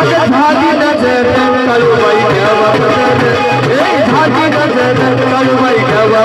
आग झाली नजर काळूबाई देवा बदल झाली नजर काळूबाई देवा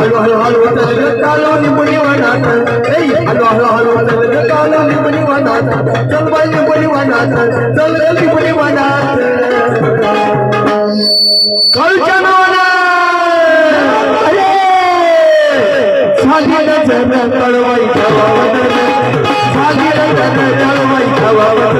हळू हळू हळू चल कालो निंबडी वाढात हळू हळू हळू चल कालो निंबडी वाढात चल बाई निंबडी वाढात चल निंबडी वाढात कळच्या नावाने साधीला जन कळवाई ठेवा साधीला जन कळवाई ठेवा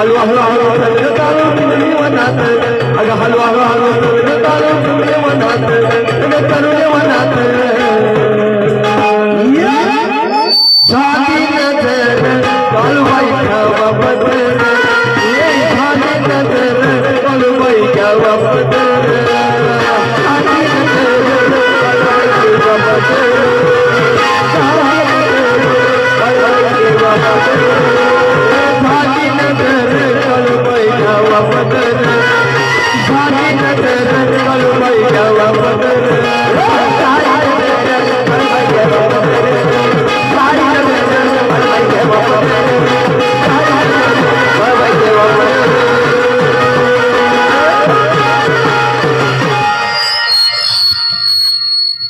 हलवा हलवा हलवा चालू तुम्ही मनात अगं हलवा हलवा हलवा चालू तुम्ही मनात अगं चालू मनात